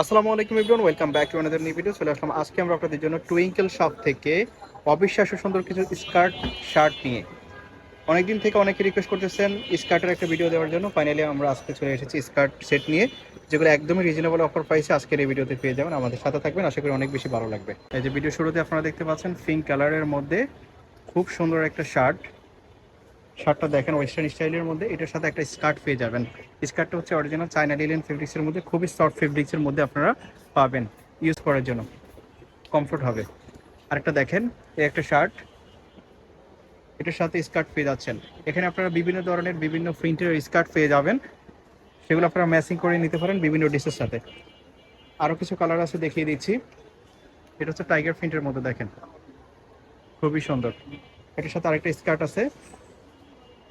আসসালামু আলাইকুম everyone, welcome back to another new video চলে আসলাম। আজকে আমরা আপনাদের জন্য টুইঙ্কেল শপ থেকে অবিশ্বাস্য সুন্দর কিছু স্কার্ট শার্ট নিয়ে। অনেকদিন থেকে অনেকে রিকোয়েস্ট করতেছেন স্কার্টের একটা ভিডিও দেওয়ার জন্য। ফাইনালি আমরা আজকে চলে এসেছি স্কার্ট সেট নিয়ে, যেগুলো একদমই রিজনেবল অফার প্রাইসে আজকের এই ভিডিওতে পেয়ে যাবেন। আমাদের সাথে থাকবেন, আশা করি অনেক বেশি ভালো লাগবে। এই যে ভিডিও শুরুতে আপনারা দেখতে পাচ্ছেন পিঙ্ক কালারের মধ্যে খুব সুন্দর একটা শার্ট শার্টটা দেখেন ওয়েস্টার্ন স্টাইলের মধ্যে, এটার সাথে একটা স্কার্ট পেয়ে যাবেন। স্কার্টটা হচ্ছে অরিজিনাল চায়না লিলেন ফেব্রিক্সের মধ্যে, খুবই সফট ফেব্রিক্সের মধ্যে আপনারা পাবেন ইউজ করার জন্য। কমফোর্ট হবে। আরেকটা দেখেন, এই একটা শার্ট, এটার সাথে স্কার্ট পেয়ে যাচ্ছেন। এখানে আপনারা বিভিন্ন ধরনের বিভিন্ন প্রিন্টের স্কার্ট পেয়ে যাবেন। সেগুলো আপনারা ম্যাচিং করে নিতে পারেন বিভিন্ন ডিসের সাথে। আরও কিছু কালার আছে দেখিয়ে দিচ্ছি। এটা হচ্ছে টাইগার প্রিন্টের মধ্যে দেখেন। খুবই সুন্দর। এটার সাথে আরেকটা স্কার্ট আছে।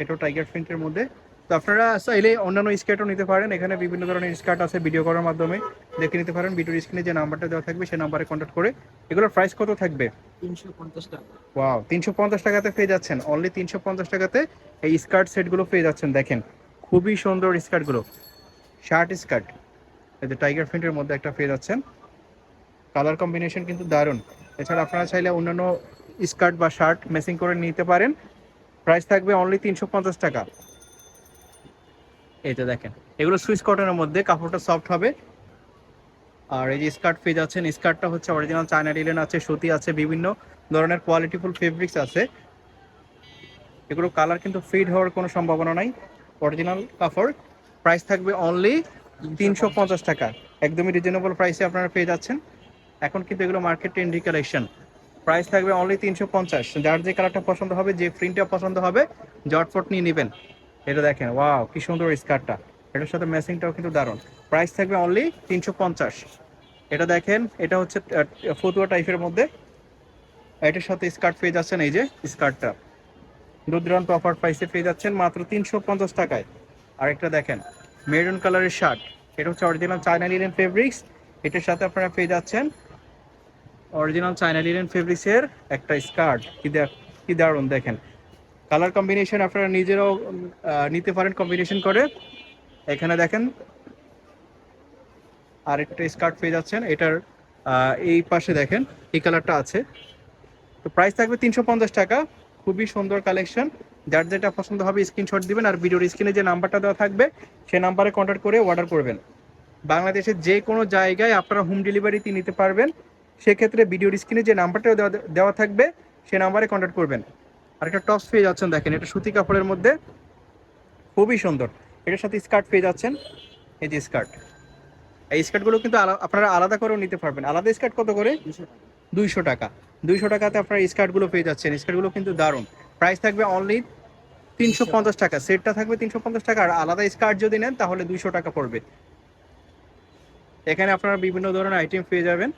এটাও টাইগার প্রিন্টের মধ্যে। তো আপনারা চাইলে অন্যান্য স্কার্টও নিতে পারেন। এখানে বিভিন্ন ধরনের স্কার্ট আছে ভিডিও করার মাধ্যমে। দেখে নিতে পারেন ভিডিওর স্ক্রিনে যে নাম্বারটা দেওয়া থাকবে সেই নাম্বারে কন্ট্যাক্ট করে। এগুলোর প্রাইস কত থাকবে? তিনশো পঞ্চাশ টাকা। ওয়াও তিনশো পঞ্চাশ টাকাতে পেয়ে যাচ্ছেন। অনলি তিনশো পঞ্চাশ টাকাতে এই স্কার্ট সেটগুলো পেয়ে যাচ্ছেন। দেখেন খুবই সুন্দর স্কার্টগুলো শার্ট স্কার্ট যে টাইগার প্রিন্টের মধ্যে একটা পেয়ে যাচ্ছেন। কালার কম্বিনেশন কিন্তু দারুণ। এছাড়া আপনারা চাইলে অন্যান্য স্কার্ট বা শার্ট ম্যাচিং করে নিতে পারেন। প্রাইস থাকবে অনলি তিনশো পঞ্চাশ টাকা। এই দেখেন, এগুলো সুইচ কটনের মধ্যে, কাপড়টা সফট হবে। আর এই যে স্কার্ট পেয়ে যাচ্ছেন স্কার্টটা হচ্ছে অরিজিনাল চায়না ডিলেন আছে, সুতি আছে, বিভিন্ন ধরনের কোয়ালিটিফুল ফেব্রিক্স আছে। এগুলো কালার কিন্তু ফিড হওয়ার কোনো সম্ভাবনা নাই। অরিজিনাল কাপড় প্রাইস থাকবে অনলি তিনশো পঞ্চাশ টাকা। একদমই রিজনেবল প্রাইসে আপনারা পেয়ে যাচ্ছেন। এখন কিন্তু এগুলো মার্কেট ট্রেন্ডি কালেকশন প্রাইস থাকবে অনলি তিনশো পঞ্চাশ। যার যে কালারটা পছন্দ হবে, যে প্রিন্টটা পছন্দ হবে জটফট নিয়ে নেবেন। এটা দেখেন ওয়াও কি সুন্দর স্কার্টটা এটার সাথে ম্যাচিংটাও কিন্তু দারুণ। প্রাইস থাকবে অনলি তিনশো পঞ্চাশ। এটা দেখেন, এটা হচ্ছে ফতুয়া টাইপের মধ্যে। এটার সাথে স্কার্ট পেয়ে যাচ্ছেন, এই যে স্কার্টটা দুর্দান্ত অফার প্রাইসে পেয়ে যাচ্ছেন মাত্র তিনশো পঞ্চাশ টাকায়। আরেকটা দেখেন মেরুন কালারের শার্ট এটা হচ্ছে অরিজিনাল চায়না লিলেন ফেব্রিক্স এটার সাথে আপনারা পেয়ে যাচ্ছেন অরিজিনাল চায়না লিলেন ফেব্রিক্সের একটা স্কার্ট কি কি দারুণ দেখেন। কালার কম্বিনেশন আপনারা নিজেরাও নিতে পারেন কম্বিনেশন করে। এখানে দেখেন, আরেকটা স্কার্ট পেয়ে যাচ্ছেন। এটার এই পাশে দেখেন, এই কালারটা আছে। তো প্রাইস থাকবে তিনশো পঞ্চাশ টাকা। খুবই সুন্দর কালেকশন যার যেটা পছন্দ হবে স্ক্রিনশট দিবেন আর ভিডিওর স্ক্রিনে যে নাম্বারটা দেওয়া থাকবে সেই নাম্বারে কন্ট্যাক্ট করে অর্ডার করবেন। বাংলাদেশের যে কোনো জায়গায় আপনারা হোম ডেলিভারিতে নিতে পারবেন। সেক্ষেত্রে ভিডিওর স্ক্রিনে যে নাম্বারটা দেওয়া দেওয়া থাকবে সেই নাম্বারে কন্ট্যাক্ট করবেন। আর একটা টপস পেয়ে যাচ্ছেন, দেখেন, এটা সুতি কাপড়ের মধ্যে খুবই সুন্দর। এটার সাথে স্কার্ট পেয়ে যাচ্ছেন, এই যে স্কার্ট এই স্কার্টগুলো কিন্তু আপনারা আলাদা করেও নিতে পারবেন। আলাদা স্কার্ট কত করে? দুইশো টাকা। দুইশো টাকাতে আপনারা স্কার্টগুলো পেয়ে যাচ্ছেন। স্কার্টগুলো কিন্তু দারুণ। প্রাইস থাকবে অনলি তিনশো পঞ্চাশ টাকা। সেটটা থাকবে তিনশো পঞ্চাশ টাকা। আর আলাদা স্কার্ট যদি নেন, তাহলে দুইশো টাকা পড়বে। এখানে আপনারা বিভিন্ন ধরনের আইটেম পেয়ে যাবেন।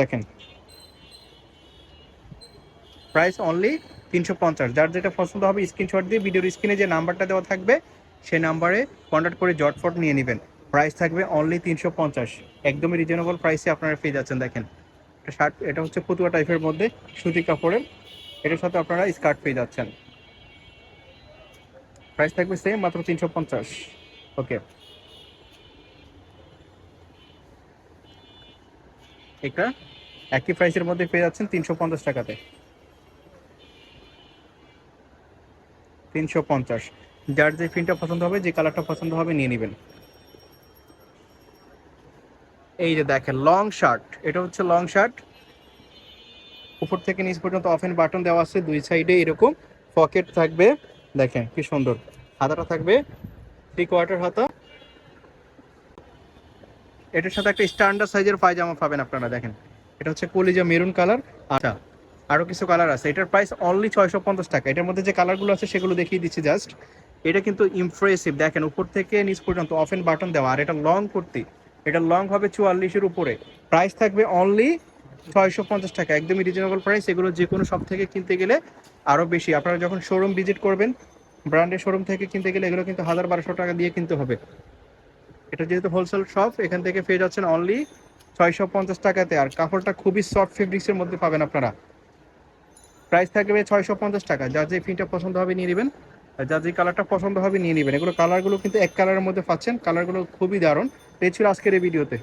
দেখেন। প্রাইস অনলি তিনশো পঞ্চাশ। যার যেটা পছন্দ হবে স্ক্রিনশট দিয়ে ভিডিওর স্ক্রিনে যে নাম্বারটা দেওয়া থাকবে সেই নাম্বারে কন্ট্যাক্ট করে জটফট নিয়ে নেবেন। প্রাইস থাকবে অনলি তিনশো পঞ্চাশ। একদমই রিজনেবল প্রাইসে আপনারা পেয়ে যাচ্ছেন, দেখেন। শার্ট এটা হচ্ছে ফতুয়া টাইপের মধ্যে সুতি কাপড়ের। এটার সাথে আপনারা স্কার্ট পেয়ে যাচ্ছেন। প্রাইস থাকবে সেম মাত্র তিনশো পঞ্চাশ। ওকে এটা একই প্রাইসের মধ্যে পেয়ে যাচ্ছেন তিনশো পঞ্চাশ টাকাতে। তিনশো পঞ্চাশ। যার যে প্রিন্টটা পছন্দ হবে, যে কালারটা পছন্দ হবে, নিয়ে নেবেন। এই যে দেখেন লং শার্ট এটা হচ্ছে লং শার্ট উপর থেকে নিচ পর্যন্ত অফ এন্ড বাটন দেওয়া আছে, দুই সাইডে এরকম পকেট থাকবে। দেখেন কি সুন্দর। হাতাটা থাকবে থ্রি কোয়ার্টার হাতা। এটার সাথে একটা স্ট্যান্ডার্ড সাইজের পায়জামা পাবেন আপনারা, দেখেন। এটা হচ্ছে কলিজা মেরুন কালার আচ্ছা আরও কিছু কালার আছে। এটার প্রাইস অনলি ছয়শো পঞ্চাশ টাকা। এটার মধ্যে যে কালারগুলো আছে, সেগুলো দেখিয়ে দিচ্ছি জাস্ট এটা কিন্তু ইমপ্রেসিভ দেখেন, উপর থেকে নিচ পর্যন্ত অফ এন্ড বাটন দেওয়া। আর এটা লং কুর্তি। এটা লং হবে চুয়াল্লিশের উপরে। প্রাইস থাকবে অনলি ছয়শো পঞ্চাশ টাকা। একদমই রিজনেবল প্রাইস এগুলো যে কোনো শপ থেকে কিনতে গেলে আরও বেশি। আপনারা যখন শোরুম ভিজিট করবেন ব্র্যান্ডের শোরুম থেকে কিনতে গেলে এগুলো কিন্তু হাজার বারোশো টাকা দিয়ে কিনতে হবে। এটা যেহেতু হোলসেল শপ এখান থেকে পেয়ে যাচ্ছেন অনলি ছয়শো পঞ্চাশ টাকাতে। আর কাপড়টা খুবই সফট ফেব্রিক্সের মধ্যে পাবেন আপনারা। প্রাইস থাকবে ছয়শো পঞ্চাশ টাকা। যার যে ফিনটা পছন্দ হবে নিয়ে নেবেন। আর যা যে কালারটা পছন্দ হবে নিয়ে নেবেন। এগুলো কালারগুলো কিন্তু এক কালারের মধ্যে পাচ্ছেন। কালারগুলো খুবই দারুণ। এই ছিল আজকের এই ভিডিওতে